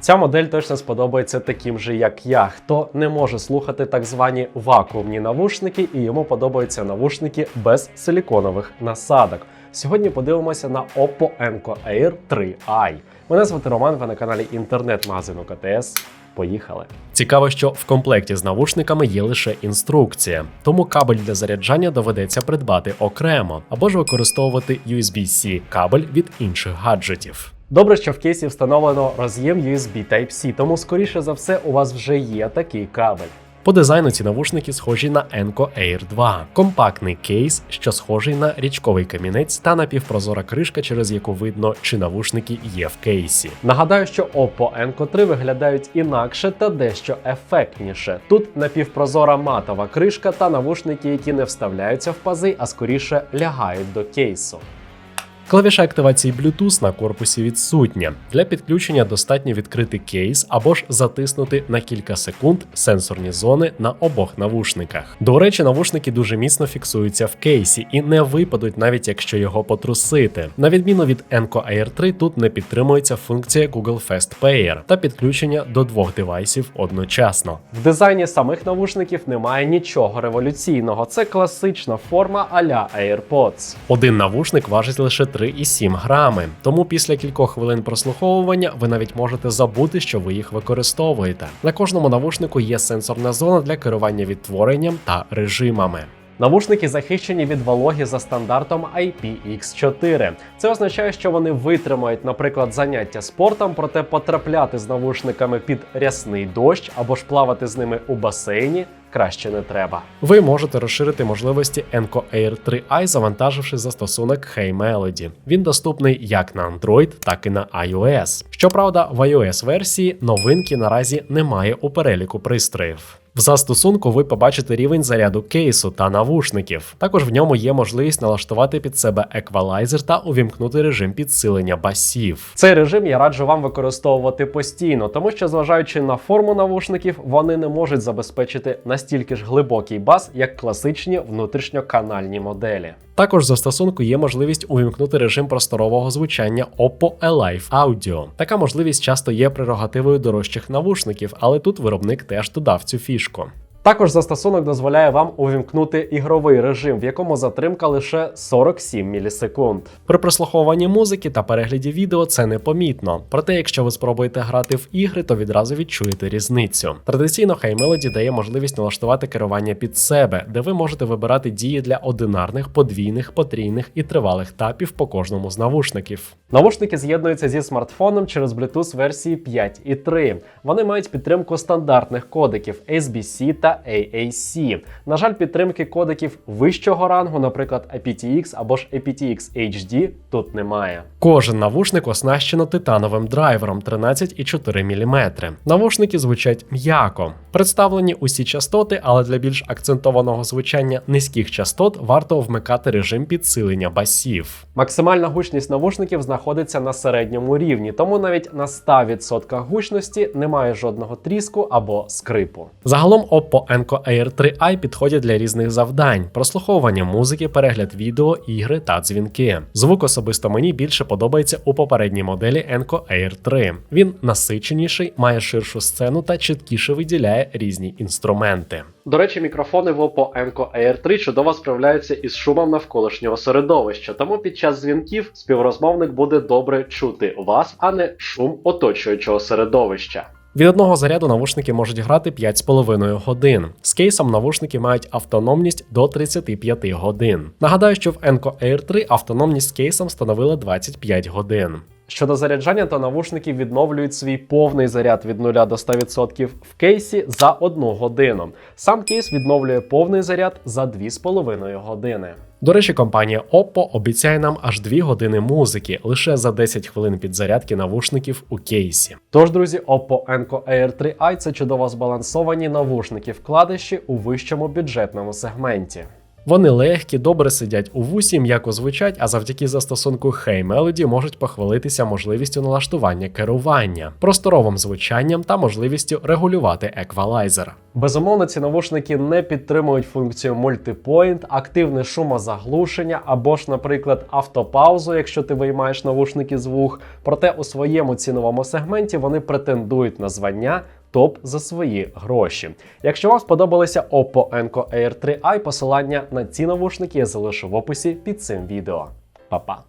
Ця модель точно сподобається таким же, як я, хто не може слухати так звані вакуумні навушники, і йому подобаються навушники без силіконових насадок. Сьогодні подивимося на Oppo Enco Air 3i. Мене звати Роман, ви на каналі інтернет-магазину КТС. Поїхали. Цікаво, що в комплекті з навушниками є лише інструкція, тому кабель для заряджання доведеться придбати окремо або ж використовувати USB-C кабель від інших гаджетів. Добре, що в кейсі встановлено роз'єм USB Type-C, тому скоріше за все у вас вже є такий кабель. По дизайну ці навушники схожі на Enco Air 2, компактний кейс, що схожий на річковий камінець та напівпрозора кришка, через яку видно, чи навушники є в кейсі. Нагадаю, що Oppo Enco 3 виглядають інакше та дещо ефектніше. Тут напівпрозора матова кришка та навушники, які не вставляються в пази, а скоріше лягають до кейсу. Клавіша активації Bluetooth на корпусі відсутня. Для підключення достатньо відкрити кейс або ж затиснути на кілька секунд сенсорні зони на обох навушниках. До речі, навушники дуже міцно фіксуються в кейсі і не випадуть, навіть якщо його потрусити. На відміну від Enco Air 3, тут не підтримується функція Google Fast Pair та підключення до двох девайсів одночасно. В дизайні самих навушників немає нічого революційного. Це класична форма а-ля AirPods. Один навушник важить лише 3,7 грами, тому після кількох хвилин прослуховування ви навіть можете забути, що ви їх використовуєте. На кожному навушнику є сенсорна зона для керування відтворенням та режимами. Навушники захищені від вологи за стандартом IPX4. Це означає, що вони витримають, наприклад, заняття спортом, проте потрапляти з навушниками під рясний дощ або ж плавати з ними у басейні. Краще не треба. Ви можете розширити можливості Enco Air 3i, завантаживши застосунок Hey Melody. Він доступний як на Android, так і на iOS. Щоправда, в iOS версії новинки наразі немає у переліку пристроїв. В застосунку ви побачите рівень заряду кейсу та навушників. Також в ньому є можливість налаштувати під себе еквалайзер та увімкнути режим підсилення басів. Цей режим я раджу вам використовувати постійно, тому що, зважаючи на форму навушників, вони не можуть забезпечити настільки ж глибокий бас, як класичні внутрішньоканальні моделі. Також в застосунку є можливість увімкнути режим просторового звучання Oppo Alive Audio. Така можливість часто є прерогативою дорожчих навушників, але тут виробник теж додав цю фішку ліжко. Також застосунок дозволяє вам увімкнути ігровий режим, в якому затримка лише 47 мілісекунд. При прослуховуванні музики та перегляді відео це непомітно. Проте, якщо ви спробуєте грати в ігри, то відразу відчуєте різницю. Традиційно High Melody дає можливість налаштувати керування під себе, де ви можете вибирати дії для одинарних, подвійних, потрійних і тривалих тапів по кожному з навушників. Навушники з'єднуються зі смартфоном через Bluetooth версії 5 і 3. Вони мають підтримку стандартних кодеків SBC та AAC. На жаль, підтримки кодеків вищого рангу, наприклад, aptX або ж aptX HD, тут немає. Кожен навушник оснащено титановим драйвером 13,4 мм. Навушники звучать м'яко. Представлені усі частоти, але для більш акцентованого звучання низьких частот варто вмикати режим підсилення басів. Максимальна гучність навушників знаходиться на середньому рівні, тому навіть на 100% гучності немає жодного тріску або скрипу. Загалом Oppo Enco Air 3i підходять для різних завдань: прослуховування музики, перегляд відео, ігри та дзвінки. Звук особисто мені більше подобається у попередній моделі Enco Air 3. Він насиченіший, має ширшу сцену та чіткіше виділяє різні інструменти. До речі, мікрофони в Oppo Enco Air 3 чудово справляються із шумом навколишнього середовища, тому під час дзвінків співрозмовник буде добре чути вас, а не шум оточуючого середовища. Від одного заряду навушники можуть грати 5,5 годин. З кейсом навушники мають автономність до 35 годин. Нагадаю, що в Enco Air 3 автономність з кейсом становила 25 годин. Щодо заряджання, то навушники відновлюють свій повний заряд від 0 до 100% в кейсі за 1 годину. Сам кейс відновлює повний заряд за 2,5 години. До речі, компанія Oppo обіцяє нам аж 2 години музики лише за 10 хвилин підзарядки навушників у кейсі. Тож, друзі, Oppo Enco Air 3i це чудово збалансовані навушники вкладиші у вищому бюджетному сегменті. Вони легкі, добре сидять у вусі, м'яко звучать, а завдяки застосунку Hey Melody можуть похвалитися можливістю налаштування керування, просторовим звучанням та можливістю регулювати еквалайзер. Безумовно, ці навушники не підтримують функцію мультипоінт, активне шумозаглушення або ж, наприклад, автопаузу, якщо ти виймаєш навушники з вух. Проте у своєму ціновому сегменті вони претендують на звання топ за свої гроші. Якщо вам сподобалися Oppo Enco Air 3i, посилання на ці навушники я залишу в описі під цим відео. Па-па!